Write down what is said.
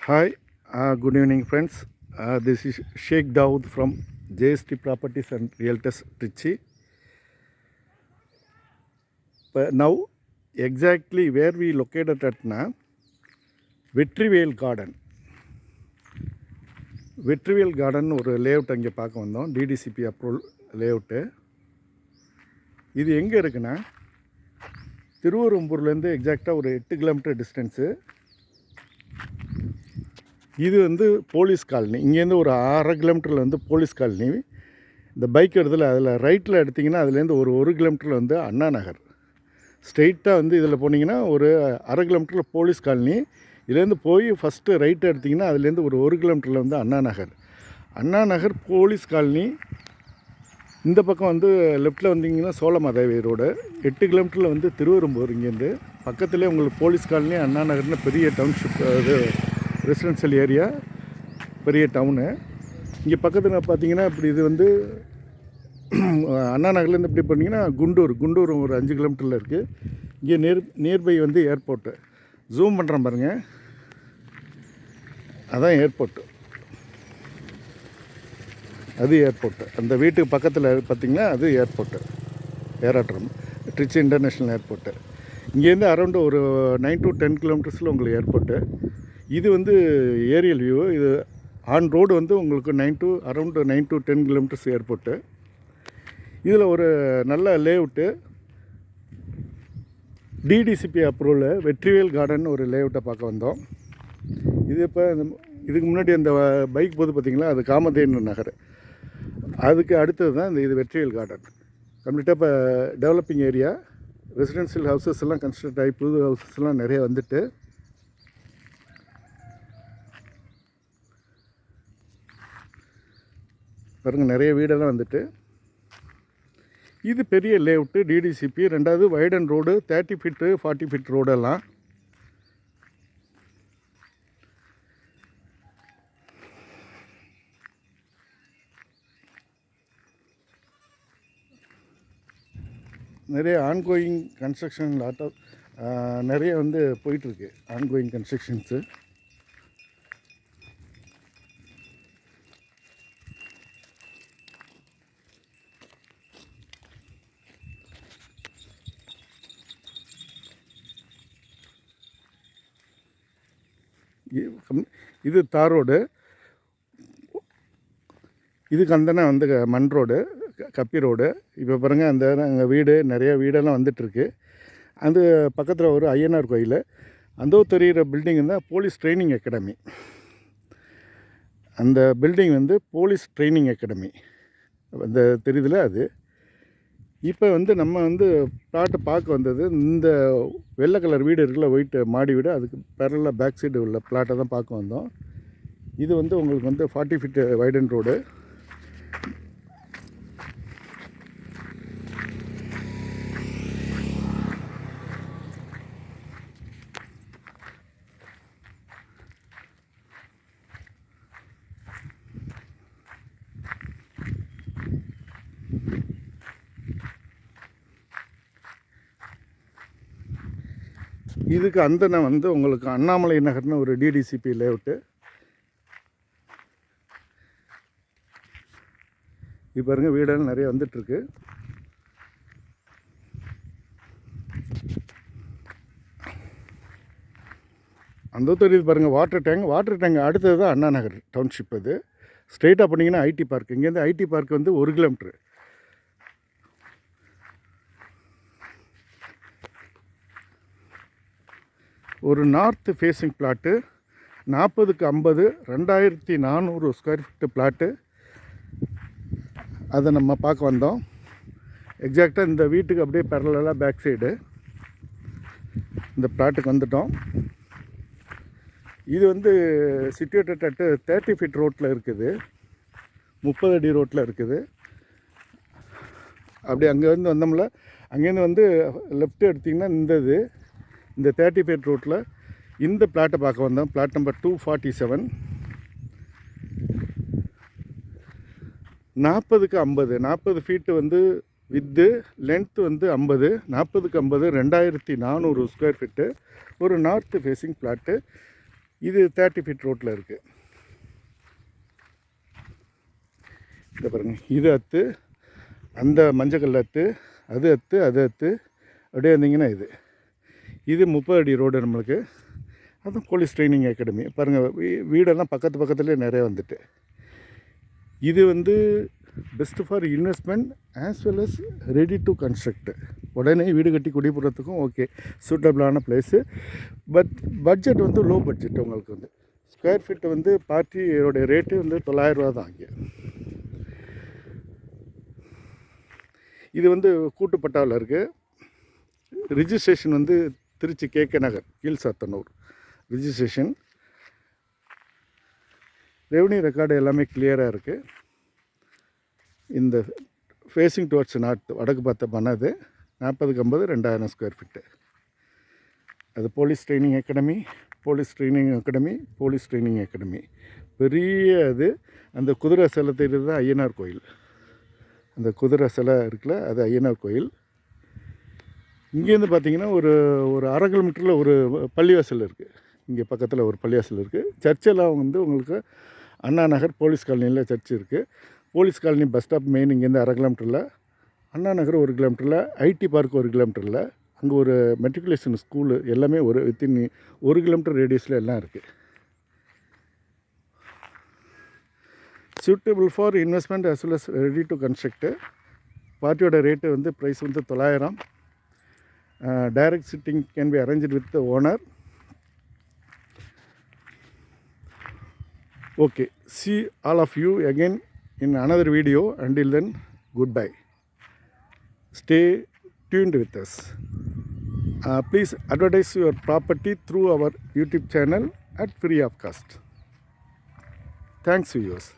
Hi good evening friends this is Sheikh Dawood from JST properties and realtors Trichy இப்போ now exactly where we located அட்னா Vetrivel garden Vetrivel garden ஒரு layout அங்கே பார்க்க வந்தோம் DTCP approval layout இது எங்கே இருக்குன்னா திருவரும்பூர்லேருந்து எக்ஸாக்டாக ஒரு எட்டு கிலோமீட்டர் டிஸ்டன்ஸு இது வந்து போலீஸ் காலனி. இங்கேருந்து ஒரு அரை கிலோமீட்டரில் வந்து போலீஸ் காலனி. இந்த பைக் வருதுல அதில் ரைட்டில் எடுத்திங்கன்னா அதுலேருந்து ஒரு ஒரு கிலோமீட்டரில் வந்து அண்ணா நகர். ஸ்ட்ரெயிட்டாக வந்து இதில் போனீங்கன்னா ஒரு அரை கிலோமீட்டரில் போலீஸ் காலனி. இதுலேருந்து போய் ஃபஸ்ட்டு ரைட் எடுத்திங்கன்னா அதுலேருந்து ஒரு ஒரு கிலோமீட்டரில் வந்து அண்ணா நகர். அண்ணா நகர் போலீஸ் காலனி. இந்த பக்கம் வந்து லெஃப்ட்டில் வந்தீங்கன்னா சோழமாதேவி ரோடு. எட்டு கிலோமீட்டரில் வந்து திருவெரும்பூர் இங்கேருந்து பக்கத்துலேயே உங்களுக்கு போலீஸ் காலனி அண்ணா நகர்னு பெரிய டவுன்ஷிப் இது ரெசிடென்சியல் ஏரியா பெரிய டவுனு. இங்கே பக்கத்தில் பார்த்தீங்கன்னா இப்படி இது வந்து அண்ணா நகர்லேருந்து இப்படி பண்ணிங்கன்னா குண்டூர் குண்டூர் ஒரு அஞ்சு கிலோமீட்டரில் இருக்குது இங்கே நியர் நியர்பை வந்து ஏர்போர்ட்டு ஜூம் பண்ணுறேன் பாருங்கள் அதான் ஏர்போர்ட்டு அது ஏர்போர்ட்டு அந்த வீட்டுக்கு பக்கத்தில் பார்த்தீங்கன்னா அது ஏர்போர்ட்டு ஏராட்டம். ட்ரிச்சி இன்டர்நேஷ்னல் ஏர்போர்ட்டு இங்கேருந்து அரௌண்டு ஒரு நைன் டு டென் கிலோமீட்டர்ஸில் உங்களுக்கு ஏர்போர்ட்டு இது வந்து ஏரியல் வியூ. இது ஆன் ரோடு வந்து உங்களுக்கு nine to around nine to ten kilometres airport இதில் ஒரு நல்ல layout DTCP approval Vetrivel garden ஒரு லேஅவுட்டை பார்க்க வந்தோம். இது இப்போ இதுக்கு முன்னாடி அந்த பைக் போது பார்த்திங்களா அது காமதேனு நகர். அதுக்கு அடுத்தது தான் இந்த இது வெற்றிவேல் கார்டன் கம்ப்ளீட்டாக இப்போ டெவலப்பிங் ஏரியா ரெசிடென்ஷியல் ஹவுசஸ் எல்லாம் கன்ஸ்ட்ரக்ட் ஆகி புது ஹவுசஸ்லாம் நிறைய வந்துட்டு பாருங்க நிறைய வீடெல்லாம் வந்துட்டு. இது பெரிய லேஅவுட்டு டிடிசிபி ரெண்டாவது widen road thirty feet forty feet ரோடெல்லாம் நிறைய ஆன்கோயிங் கன்ஸ்ட்ரக்ஷன் லாட் ஆஃப் நிறைய வந்து போயிட்டுருக்கு ஆன்கோயிங் கன்ஸ்ட்ரக்ஷன்ஸு இது தார் ரோடு. இதுக்கு அந்தன வந்து க- மண் ரோடு க- கப்பி ரோடு. இப்போ பாருங்கள் அந்த எங்கள் வீடு நிறைய வீடெல்லாம் வந்துட்டுருக்கு. அது பக்கத்தில் ஒரு ஐயனார் கோயில். அந்த தெரிகிற பில்டிங் தான் போலீஸ் ட்ரைனிங் அகாடமி அந்த பில்டிங் வந்து போலீஸ் ட்ரைனிங் அகாடமி அந்த தெரியுதுல அது? இப்போ வந்து நம்ம வந்து பிளாட்டை பார்க்க வந்தது இந்த வெள்ளை கலர் வீடு இருக்குல்ல ஒயிட் மாடி வீடு. அதுக்கு பேரலாக பேக் சைடு உள்ள பிளாட்டை தான் பார்க்க வந்தோம். இது வந்து உங்களுக்கு வந்து ஃபார்ட்டி ஃபிட்டு வைடன் ரோடு இதுக்கு அந்தனை வந்து உங்களுக்கு அண்ணாமலை நகர்னு ஒரு டிடிசிபி லேஅவுட்டு இது பாருங்கள் வீடெல்லாம் நிறைய வந்துட்டுருக்கு. அந்த தெரியுது பாருங்கள் வாட்டர் டேங்க் வாட்டர் டேங்க் அடுத்தது தான் அண்ணா நகர் டவுன்ஷிப் அது ஸ்ட்ரெயிட்டாக பண்ணிங்கன்னா ஐடி பார்க் இங்கேருந்து ஐடி பார்க் வந்து ஒரு கிலோமீட்ரு ஒரு நார்த் ஃபேஸிங் பிளாட்டு நாற்பதுக்கு ஐம்பது ரெண்டாயிரத்தி நானூறு ஸ்கொயர் ஃபீட்டு பிளாட்டு. அதை நம்ம பார்க்க வந்தோம். எக்ஸாக்டாக இந்த வீட்டுக்கு அப்படியே பரலாக பேக் சைடு இந்த பிளாட்டுக்கு வந்துட்டோம். இது வந்து சிச்சுவேட்டட் அட்டு தேர்ட்டி ஃபீட் ரோட்டில் இருக்குது. முப்பது அடி ரோட்டில் இருக்குது. அப்படி அங்கேருந்து வந்தோம்ல. அங்கேருந்து வந்து லெஃப்ட் எடுத்திங்கன்னா இந்த இது. இந்த தேர்ட்டி ஃபீட் ரோட்டில் இந்த பிளாட்டை பார்க்க வந்தோம். Plot number two forty seven நாற்பதுக்கு ஐம்பது. நாற்பது ஃபீட்டு வந்து வித்து லென்த்து வந்து ஐம்பது. நாற்பதுக்கு ஐம்பது ரெண்டாயிரத்தி நானூறு ஸ்கொயர் ஃபீட்டு ஒரு நார்த்து ஃபேஸிங் பிளாட்டு இது தேர்ட்டி ஃபீட் ரோட்டில் இருக்குது இந்த பாருங்க. இது அத்து அந்த மஞ்சக்கல் அத்து அது அத்து அது அத்து. அப்படியே வந்தீங்கன்னா இது. இது முப்பது அடி ரோடு நம்மளுக்கு. அதுவும் போலீஸ் ட்ரைனிங் அகாடமி. பாருங்கள் வீடெல்லாம் பக்கத்து பக்கத்துலேயே நிறைய வந்துட்டு. இது வந்து best for investment as well as ready to construct உடனே வீடு கட்டி குடிபுறத்துக்கும் ஓகே சூட்டபிளான பிளேஸு பட் பட்ஜெட் வந்து லோ பட்ஜெட் உங்களுக்கு வந்து. ஸ்கொயர் ஃபீட் வந்து பார்ட்டியோடைய ரேட்டு வந்து தொள்ளாயிரரூவா தான் இங்கே. இது வந்து கூட்டுப்பட்டாவில் இருக்குது ரிஜிஸ்ட்ரேஷன் வந்து Tiruchi KK Nagar Keezhasathanur registration revenue record எல்லாமே கிளியராக இருக்குது இந்த ஃபேஸிங் டுவர்ட்ஸ் நார்த் வடக்கு பார்த்த பண்ணது நாற்பதுக்கு ஐம்பது ரெண்டாயிரம் ஸ்கொயர் ஃபீட்டு அது police training academy police training academy police training academy பெரிய அது அந்த குதிரை சிலை தெரியுது தான் ஐயனார் கோயில். அந்த குதிரை சிலை இருக்குல்ல அது ஐயனார் கோயில். இங்கேருந்து பார்த்தீங்கன்னா ஒரு ஒரு அரை கிலோமீட்டரில் ஒரு பள்ளிவாசல் இருக்குது இங்கே பக்கத்தில் ஒரு பள்ளிவாசல் இருக்குது சர்ச்செல்லாம் வந்து உங்களுக்கு அண்ணா நகர் போலீஸ் காலனியில் சர்ச் இருக்குது police colony bus stop main இங்கேருந்து அரை கிலோமீட்டரில். அண்ணா நகர் ஒரு கிலோமீட்டரில். ஐடி பார்க் ஒரு கிலோமீட்டரில். அங்கே ஒரு மெட்ரிகுலேஷன் ஸ்கூலு எல்லாமே ஒரு வித்தின் ஒரு கிலோமீட்டர் ரேடியஸில் எல்லாம் இருக்குது suitable for investment as well as ready to construct பார்ட்டியோட rate வந்து ப்ரைஸ் வந்து தொள்ளாயிரம். Uh, direct sitting can be arranged with the owner. Okay, see all of you again in another video. Until then, goodbye. Stay tuned with us. Uh, please advertise your property through our YouTube channel at free of cost. Thanks, viewers.